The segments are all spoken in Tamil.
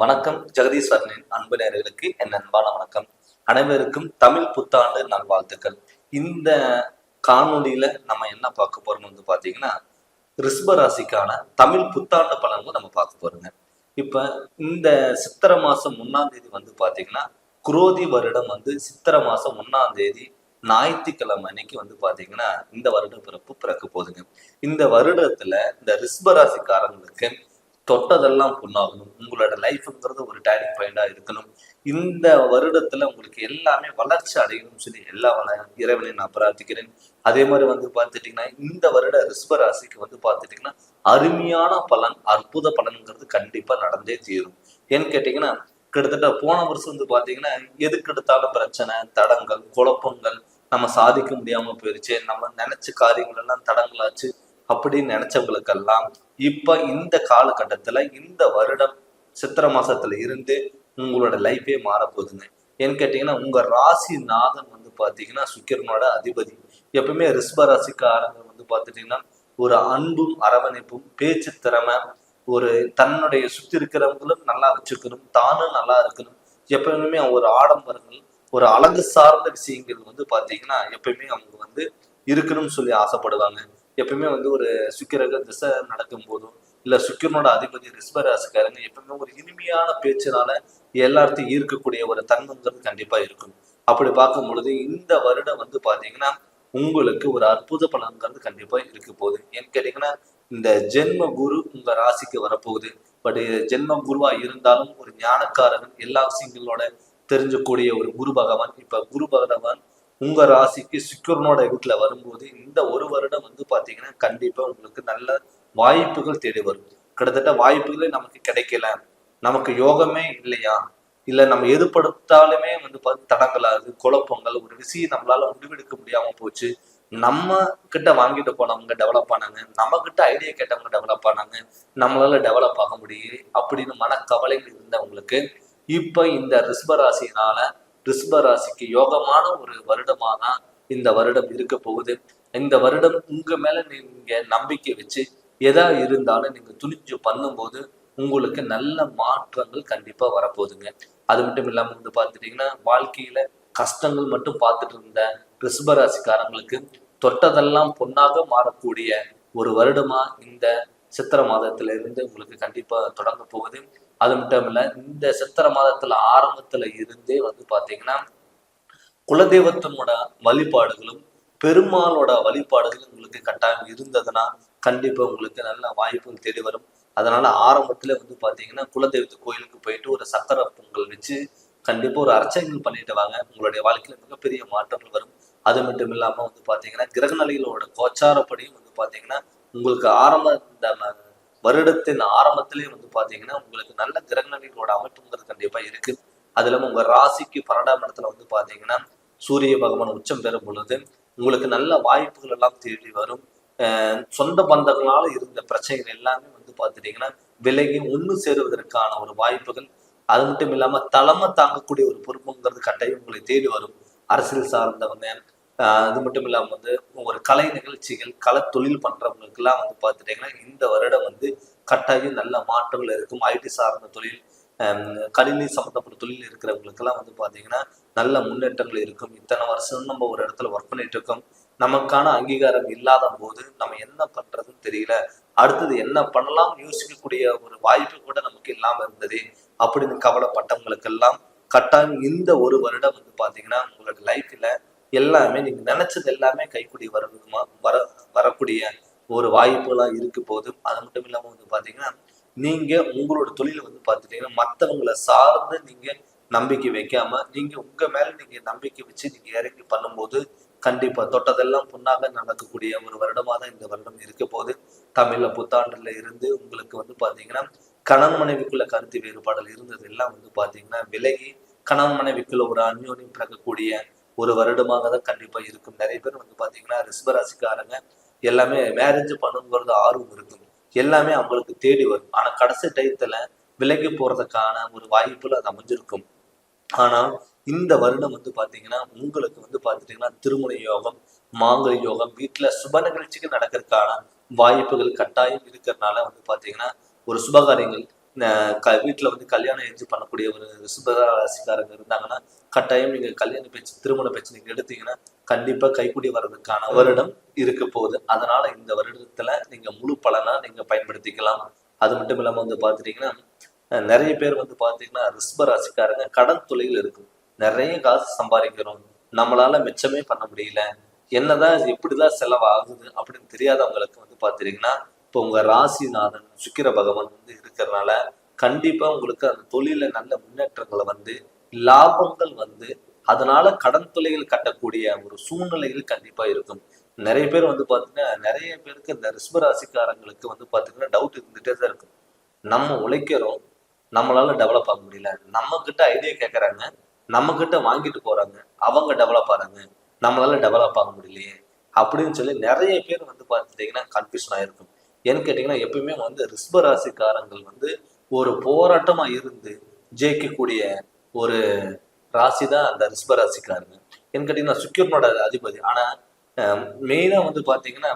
வணக்கம் ஜெகதீஸ்வரனின் அன்பு நேர்களுக்கு என் அன்பான வணக்கம். அனைவருக்கும் தமிழ் புத்தாண்டு நல்வாழ்த்துக்கள். இந்த காணொளியில நம்ம என்ன பார்க்க போறோம் வந்து பாத்தீங்கன்னா ரிஷப ராசிக்கான தமிழ் புத்தாண்டு பலன்கள் நம்ம பார்க்க போறோங்க. இப்ப இந்த சித்திரை மாசம் ஒன்னாம் தேதி வந்து பாத்தீங்கன்னா குரோதி வருடம் வந்து சித்திரை மாசம் ஒன்னாம் தேதி ஞாயிற்றுக்கிழமை அன்னைக்கு வந்து பாத்தீங்கன்னா இந்த வருட பிறப்பு பிறக்க போகுதுங்க. இந்த வருடத்துல இந்த ரிஷப ராசிக்காரங்களுக்கு தொட்டதெல்லாம் பொண்ணாகணும் உங்களோட லைஃப்ங்கிறது ஒரு டேர்னிங் பாயிண்டா இருக்கணும். இந்த வருடத்துல உங்களுக்கு எல்லாமே வளர்ச்சி அடையணும்னு சொல்லி எல்லா இறைவனையும் நான் பிரார்த்திக்கிறேன். அதே மாதிரி வந்து பார்த்துட்டீங்கன்னா இந்த வருட ரிஷப வந்து பார்த்துட்டீங்கன்னா அருமையான பலன் அற்புத பலன்கிறது கண்டிப்பா நடந்தே தீரும். ஏன்னு கேட்டீங்கன்னா கிட்டத்தட்ட போன வருஷம் வந்து பாத்தீங்கன்னா எதுக்கு எடுத்தாலும் பிரச்சனை தடங்கள் குழப்பங்கள் நம்ம சாதிக்க முடியாம போயிருச்சு. நம்ம நினைச்ச காரியங்கள் எல்லாம் தடங்களாச்சு. அப்படின்னு நினைச்சவங்களுக்கெல்லாம் இப்ப இந்த காலகட்டத்துல இந்த வருடம் சித்திரை மாசத்துல இருந்து உங்களோட லைஃபே மாறப்போகுதுங்க ஏன்னு கேட்டீங்கன்னா உங்க ராசி நாதன் வந்து பாத்தீங்கன்னா சுக்கிரனோட அதிபதி. எப்பவுமே ரிஷப ராசிக்காரங்க வந்து பாத்துட்டீங்கன்னா ஒரு அன்பும் அரவணைப்பும் பேச்சு திறமை ஒரு தன்னுடைய சுத்தி இருக்கிறவங்களும் நல்லா வச்சுக்கணும் தானும் நல்லா இருக்கணும். எப்பவுமே ஒரு ஆடம்பரங்கள் ஒரு அழகு சார்ந்த விஷயங்கள் வந்து பாத்தீங்கன்னா எப்பயுமே அவங்க வந்து இருக்கணும்னு சொல்லி ஆசைப்படுவாங்க. எப்பவுமே வந்து ஒரு சுக்கிரக திசை நடக்கும் போதும் இல்ல சுக்கிரனோட அதிபதி ரிஸ்வராசிக்காரங்க எப்பவுமே ஒரு இனிமையான பேச்சினால எல்லாத்தையும் ஈர்க்கக்கூடிய ஒரு தன்மங்கள் கண்டிப்பா இருக்கும். அப்படி பார்க்கும் பொழுது இந்த வருடம் வந்து பாத்தீங்கன்னா உங்களுக்கு ஒரு அற்புத பலன்கிறது கண்டிப்பா இருக்க போகுது. ஏன்னு கேட்டீங்கன்னா இந்த ஜென்ம குரு உங்க ராசிக்கு வரப்போகுது. பட் ஜென்ம குருவா இருந்தாலும் ஒரு ஞானக்காரகன் எல்லா விஷயங்களோட தெரிஞ்சக்கூடிய ஒரு குரு பகவான். இப்ப குரு பகவான் உங்க ராசிக்கு சுக்கிரனோட வீட்டுல வரும்போது இந்த ஒரு வருடம் வந்து பாத்தீங்கன்னா கண்டிப்பா உங்களுக்கு நல்ல வாய்ப்புகள் தேடி வரும். கிட்டத்தட்ட வாய்ப்புகளே நமக்கு கிடைக்கல. நமக்கு யோகமே இல்லையா? இல்ல நம்ம எதுப்படுத்தாலுமே வந்து பார்த்து தடங்களாது குழப்பங்கள் ஒரு விஷயம் நம்மளால முடிவெடுக்க முடியாம போச்சு. நம்ம கிட்ட வாங்கிட்டு போனவங்க டெவலப் ஆனாங்க. நம்ம கிட்ட ஐடியா கேட்டவங்க டெவலப் ஆனாங்க. நம்மளால டெவலப் ஆக முடியல அப்படின்னு மனக்கவலைகள் இருந்தவங்களுக்கு இப்ப இந்த ரிஷபராசினால ரிஷபராசிக்கு யோகமான ஒரு வருடமாக தான் இந்த வருடம் இருக்க போகுது. இந்த வருடம் உங்க மேல நீங்க நம்பிக்கை வச்சு எதா இருந்தாலும் நீங்க துணிஞ்சு பண்ணும்போது உங்களுக்கு நல்ல மாற்றங்கள் கண்டிப்பா வரப்போகுதுங்க. அது மட்டும் இல்லாம வந்து பார்த்துட்டீங்கன்னா வாழ்க்கையில கஷ்டங்கள் மட்டும் பார்த்துட்டு இருந்த ரிஷபராசிக்காரங்களுக்கு தொட்டதெல்லாம் பொன்னாக மாறக்கூடிய ஒரு வருடமா இந்த சித்திரை மாதத்துல இருந்து உங்களுக்கு கண்டிப்பா தொடங்க போகுது. அது மட்டும் இல்ல இந்த சித்திரை மாதத்துல ஆரம்பத்துல இருந்தே வந்து பாத்தீங்கன்னா குலதெய்வத்தினோட வழிபாடுகளும் பெருமாளோட வழிபாடுகளும் உங்களுக்கு கட்டாயம் இருந்ததுன்னா கண்டிப்பா உங்களுக்கு நல்ல வாய்ப்புகள் தேடி வரும். அதனால ஆரம்பத்துல வந்து பாத்தீங்கன்னா குலதெய்வத்து கோயிலுக்கு போயிட்டு ஒரு சக்கரை பொங்கல் வச்சு கண்டிப்பா ஒரு அர்ச்சனைகள் பண்ணிட்டு வாங்க. உங்களுடைய வாழ்க்கையில மிகப்பெரிய மாற்றங்கள் வரும். அது மட்டும் இல்லாம வந்து பாத்தீங்கன்னா கிரகநிலைகளோட கோச்சாரப்படியும் வந்து பாத்தீங்கன்னா உங்களுக்கு ஆரம்ப இந்த வருடத்தின் ஆரம்பத்திலே வந்து பாத்தீங்கன்னா உங்களுக்கு நல்ல கிரகநிலைகளோட அமைப்புங்கிறது கண்டிப்பா இருக்கு. அது இல்லாம உங்க ராசிக்கு பன்னெண்டாம் இடத்துல வந்து பாத்தீங்கன்னா சூரிய பகவான் உச்சம் பெறும் பொழுது உங்களுக்கு நல்ல வாய்ப்புகள் எல்லாம் தேடி வரும். சொந்த பந்தங்களால இருந்த பிரச்சனைகள் எல்லாமே வந்து பார்த்துட்டீங்கன்னா விலகி ஒன்று சேருவதற்கான ஒரு வாய்ப்புகள் அது மட்டும் இல்லாம தலைமை தாங்கக்கூடிய ஒரு பொறுப்புங்கிறது கட்டாயம் உங்களை தேடி வரும். அரசியல் சார்ந்தவங்க அது மட்டும் இல்லாமல் வந்து ஒரு கலை நிகழ்ச்சிகள் கலை தொழில் பண்றவங்களுக்கெல்லாம் வந்து பார்த்துட்டீங்கன்னா இந்த வருடம் வந்து கட்டாயம் நல்ல மாற்றங்கள் இருக்கும். ஐடி சார்ந்த தொழில் கணினி சம்மந்தப்பட்ட தொழில் இருக்கிறவங்களுக்கெல்லாம் வந்து பார்த்தீங்கன்னா நல்ல முன்னேற்றங்கள் இருக்கும். இத்தனை வருஷம் நம்ம ஒரு இடத்துல ஒர்க் பண்ணிட்டு இருக்கோம். நமக்கான அங்கீகாரம் இல்லாத போது நம்ம என்ன பண்றதுன்னு தெரியல. அடுத்தது என்ன பண்ணலாம் யோசிக்கக்கூடிய ஒரு வாய்ப்பு கூட நமக்கு இல்லாம இருந்தது அப்படின்னு கவலைப்பட்டவங்களுக்கெல்லாம் கட்டாயம் இந்த ஒரு வருடம் வந்து பாத்தீங்கன்னா உங்களோட லைஃப்ல எல்லாமே நீங்க நினைச்சது எல்லாமே கைக்குடி வரணுமா? வர வரக்கூடிய ஒரு வாய்ப்புகளா இருக்கு போது அது மட்டும் இல்லாம வந்து பாத்தீங்கன்னா நீங்க உங்களோட தொழில வந்து பார்த்துட்டீங்கன்னா மற்றவங்களை சார்ந்து நீங்க நம்பிக்கை வைக்காம நீங்க உங்க மேல நீங்க நம்பிக்கை வச்சு நீங்க இறங்கி பண்ணும்போது கண்டிப்பா தொட்டதெல்லாம் புண்ணாக நடக்கக்கூடிய ஒரு வருடமா தான் இந்த வருடம் இருக்க போது தமிழ்ல புத்தாண்டுல இருந்து உங்களுக்கு வந்து பாத்தீங்கன்னா கணவன் மனைவிக்குள்ள கருத்து வேறுபாடல் இருந்தது எல்லாம் வந்து பாத்தீங்கன்னா விலகி கணவன் மனைவிக்குள்ள ஒரு அந்யோன்யம் பிறக்கக்கூடிய ஒரு வருடமாக தான் கண்டிப்பா இருக்கும். நிறைய பேர் வந்து பாத்தீங்கன்னா ரிஷபராசிக்காரங்க எல்லாமே மேரேஜ் பண்ணுங்கிறது ஆர்வம் இருக்கும். எல்லாமே அவங்களுக்கு தேடி வரும். ஆனா கடைசி டயத்துல விலகி போறதுக்கான ஒரு வாய்ப்புல அது அமைஞ்சிருக்கும். ஆனா இந்த வருடம் வந்து பாத்தீங்கன்னா உங்களுக்கு வந்து பாத்துட்டீங்கன்னா திருமண யோகம் மாங்கல் யோகம் வீட்டுல சுப நிகழ்ச்சிகள் நடக்கிறதுக்கான வாய்ப்புகள் கட்டாயம் இருக்கிறதுனால வந்து பாத்தீங்கன்னா ஒரு சுபகாரியங்கள் வீட்டில் வந்து கல்யாணம் எஞ்சி பண்ணக்கூடிய ஒரு சுபராசிக்காரங்க இருந்தாங்கன்னா கட்டாயம் நீங்கள் கல்யாண பேச்சு திருமண பேச்சு நீங்கள் எடுத்தீங்கன்னா கண்டிப்பாக கைக்கூடி வர்றதுக்கான வருடம் இருக்க போகுது. அதனால இந்த வருடத்தில் நீங்கள் முழு பலனாக நீங்கள் பயன்படுத்திக்கலாம். அது மட்டும் இல்லாமல் வந்து பாத்துட்டீங்கன்னா நிறைய பேர் வந்து பார்த்தீங்கன்னா ரிஷப ராசிக்காரங்க கடன் தொழில் இருக்கும். நிறைய காசு சம்பாதிக்கிறோம். நம்மளால மிச்சமே பண்ண முடியல. என்னதான் எப்படிதான் செலவாகுது அப்படின்னு தெரியாதவங்களுக்கு வந்து பார்த்தீங்கன்னா இப்போ உங்க ராசிநாதன் சுக்கிர பகவான் வந்து இருக்கிறதுனால கண்டிப்பா உங்களுக்கு அந்த தொழில நல்ல முன்னேற்றங்களை வந்து லாபங்கள் வந்து அதனால கடன் தொலைகள் கட்டக்கூடிய ஒரு சூழ்நிலைகள் கண்டிப்பா இருக்கும். நிறைய பேர் வந்து பாத்தீங்கன்னா நிறைய பேருக்கு இந்த ரிஷப ராசிக்காரங்களுக்கு வந்து பாத்தீங்கன்னா டவுட் இருந்துட்டே தான் இருக்கும். நம்ம உழைக்கிறோம் நம்மளால டெவலப் ஆக முடியல. நம்ம கிட்ட ஐடியா கேட்கறாங்க நம்ம கிட்ட வாங்கிட்டு போறாங்க அவங்க டெவலப் ஆறாங்க. நம்மளால டெவலப் ஆக முடியலையே அப்படின்னு சொல்லி நிறைய பேர் வந்து பார்த்துட்டீங்கன்னா கன்ஃபியூஷன் ஆயிருக்கும். ஏன்னு கேட்டீங்கன்னா எப்பயுமே வந்து ரிஷப ராசிக்காரங்கள் வந்து ஒரு போராட்டமா இருந்து ஜெயிக்கக்கூடிய ஒரு ராசி தான் அந்த ரிஷப ராசிக்காரங்க. ஏன்னு கேட்டீங்கன்னா சுக்கிரனோட அதிபதி. ஆனா மெயினா வந்து பாத்தீங்கன்னா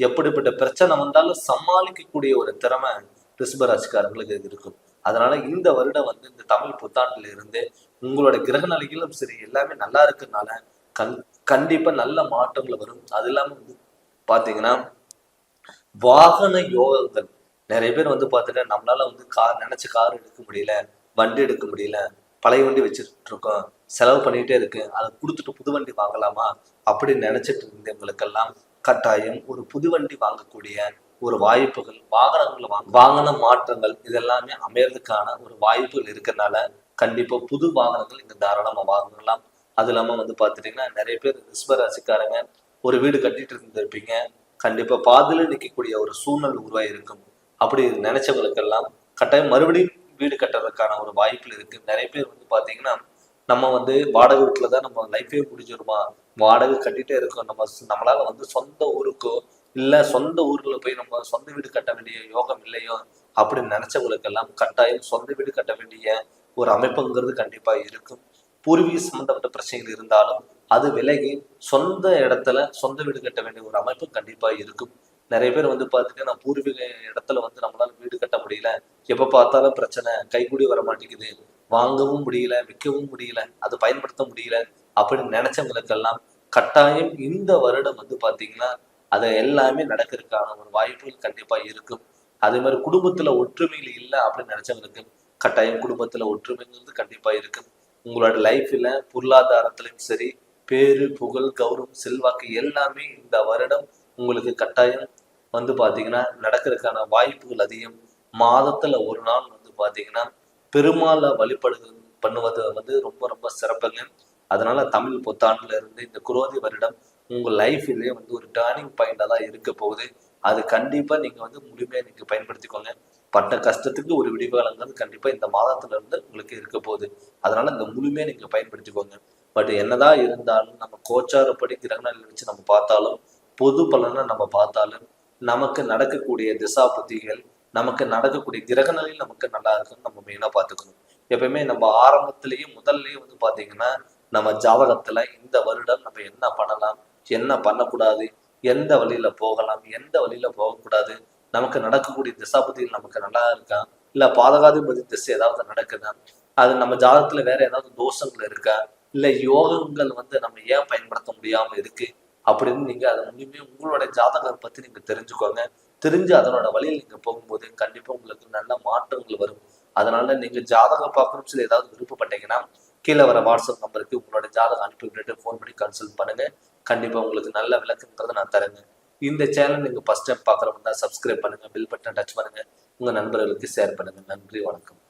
எப்படிப்பட்ட பிரச்சனை வந்தாலும் சமாளிக்கக்கூடிய ஒரு திறமை ரிஷப ராசிக்காரங்களுக்கு இருக்கும். அதனால இந்த வருடம் வந்து இந்த தமிழ் புத்தாண்டுல இருந்து உங்களோட கிரக நிலைகளும் சரி எல்லாமே நல்லா இருக்கிறதுனால கண் கண்டிப்பா நல்ல மாற்றங்கள் வரும். அது இல்லாம வந்து பாத்தீங்கன்னா வாகன யோகங்கள். நிறைய பேர் வந்து பார்த்துட்டா நம்மளால வந்து கார் நினைச்ச கார் எடுக்க முடியல வண்டி எடுக்க முடியல பழைய வண்டி வச்சுட்டு இருக்கோம் செலவு பண்ணிட்டே இருக்கு அதை கொடுத்துட்டு புது வண்டி வாங்கலாமா? அப்படின்னு நினைச்சிட்டு இருந்தவங்களுக்கெல்லாம் கட்டாயம் ஒரு புது வண்டி வாங்கக்கூடிய ஒரு வாய்ப்புகள் வாகனங்கள் வாங்க வாகன மாற்றங்கள் இதெல்லாமே அமையறதுக்கான ஒரு வாய்ப்புகள் இருக்கிறதுனால கண்டிப்பா புது வாகனங்கள் இங்க தாராளமா வாங்கலாம். அது இல்லாம வந்து பாத்துட்டீங்கன்னா நிறைய பேர் ரிஸ்வராசிக்காரங்க ஒரு வீடு கட்டிட்டு இருந்திருப்பீங்க கண்டிப்பா பாதியில நிற்கக்கூடிய ஒரு சூழ்நிலை உருவாகி இருக்கும் அப்படி நினைச்சவங்களுக்கெல்லாம் கட்டாயம் மறுபடியும் வீடு கட்டுறதுக்கான ஒரு வாய்ப்புகள் இருக்கு. நிறைய பேர் வந்து பாத்தீங்கன்னா நம்ம வந்து வாடகை வீட்டுல தான் நம்ம லைஃபே முடிஞ்சிருமா? வாடகை கட்டிட்டே இருக்கோம். நம்ம நம்மளால வந்து சொந்த ஊருக்கோ இல்ல சொந்த ஊர்ல போய் நம்ம சொந்த வீடு கட்ட வேண்டிய யோகம் இல்லையோ? அப்படின்னு நினைச்சவங்களுக்கெல்லாம் கட்டாயம் சொந்த வீடு கட்ட வேண்டிய ஒரு அமைப்புங்கிறது கண்டிப்பா இருக்கும். பூர்வீக சம்பந்தப்பட்ட பிரச்சனைகள் இருந்தாலும் அது விலகி சொந்த இடத்துல சொந்த வீடு கட்ட வேண்டிய ஒரு அமைப்பு கண்டிப்பா இருக்கும். நிறைய பேர் வந்து பார்த்துட்டு நான் பூர்வீக இடத்துல வந்து நம்மளால வீடு கட்ட முடியல. எப்ப பார்த்தாலும் பிரச்சனை கைகூடி வர மாட்டேங்குது வாங்கவும் முடியல விற்கவும் முடியல அது பயன்படுத்த முடியல அப்படின்னு நினைச்சவங்களுக்கெல்லாம் கட்டாயம் இந்த வருடம் வந்து பாத்தீங்கன்னா அதை எல்லாமே நடக்கிறதுக்கான ஒரு வாய்ப்புகள் கண்டிப்பா இருக்கும். அதே மாதிரி குடும்பத்துல ஒற்றுமையில் இல்லை அப்படின்னு நினைச்சவங்களுக்கு கட்டாயம் குடும்பத்துல ஒற்றுமைங்கிறது கண்டிப்பா இருக்கும். உங்களோட லைஃப்ல பொருளாதாரத்திலையும் சரி பேரு புகழ் கௌரவம் செல்வாக்கு எல்லாமே இந்த வருடம் உங்களுக்கு கட்டாயம் வந்து பாத்தீங்கன்னா நடக்கிறதுக்கான வாய்ப்புகள் அதிகம். மாதத்துல ஒரு நாள் வந்து பாத்தீங்கன்னா பெருமாளை வழிபடு பண்ணுவது வந்து ரொம்ப ரொம்ப சிறப்புங்க. அதனால தமிழ் புத்தாண்டுல இருந்து இந்த குரோதி வருடம் உங்க லைஃப்லயே வந்து ஒரு டேர்னிங் பாயிண்டா தான் இருக்க போகுது. அது கண்டிப்பா நீங்க வந்து முழுமையா நீங்க பயன்படுத்திக்கோங்க. பட்ட கஷ்டத்துக்கு ஒரு விடிவுகாலங்கிறது கண்டிப்பா இந்த மாதத்துல இருந்து உங்களுக்கு இருக்க போகுது. அதனால இந்த முழுமையை நீங்க பயன்படுத்திக்கோங்க. பட் என்னதான் இருந்தாலும் நம்ம கோச்சாரப்படி கிரகணங்கள் வச்சு நம்ம பார்த்தாலும் பொது பலனை நம்ம பார்த்தாலும் நமக்கு நடக்கக்கூடிய திசா புத்திகள் நமக்கு நடக்கக்கூடிய கிரக நமக்கு நல்லா இருக்குன்னு நம்ம மெயினாக பார்த்துக்கணும். எப்பயுமே நம்ம ஆரம்பத்திலேயே முதல்லயே வந்து பாத்தீங்கன்னா நம்ம ஜாதகத்துல இந்த வருடம் நம்ம என்ன பண்ணலாம் என்ன பண்ணக்கூடாது எந்த வழியில போகலாம் எந்த வழியில போகக்கூடாது நமக்கு நடக்கக்கூடிய திசாபதியில் நமக்கு நல்லா இருக்கா? இல்ல பாதகாதிபதி திசை ஏதாவது நடக்குதா? அது நம்ம ஜாதகத்துல வேற ஏதாவது தோஷங்கள் இருக்கா? இல்ல யோகங்கள் வந்து நம்ம ஏன் பயன்படுத்த முடியாம இருக்கு? அப்படின்னு நீங்க அதை முழுமே உங்களோட ஜாதகம் பத்தி நீங்க தெரிஞ்சுக்கோங்க. தெரிஞ்சு அதனோட வழியில் நீங்க போகும்போது கண்டிப்பா உங்களுக்கு நல்ல மாற்றங்கள் வரும். அதனால நீங்க ஜாதகம் பார்க்கணும் சொல்லி ஏதாவது விருப்பப்பட்டீங்கன்னா கீழே வர வாட்ஸ்அப் நம்பருக்கு உங்களோட ஜாதகம் அனுப்பி விட்டுட்டு ஃபோன் பண்ணி கன்சல்ட் பண்ணுங்க. கண்டிப்பா உங்களுக்கு நல்ல விளக்குன்றதை நான் தரேங்க. இந்த சேனல் நீங்க ஃபஸ்ட் டைம் பார்க்குறப்ப சப்ஸ்கிரைப் பண்ணுங்க பில் பட்டன் டச் பண்ணுங்க. உங்க நண்பர்களுக்கு ஷேர் பண்ணுங்க. நன்றி வணக்கம்.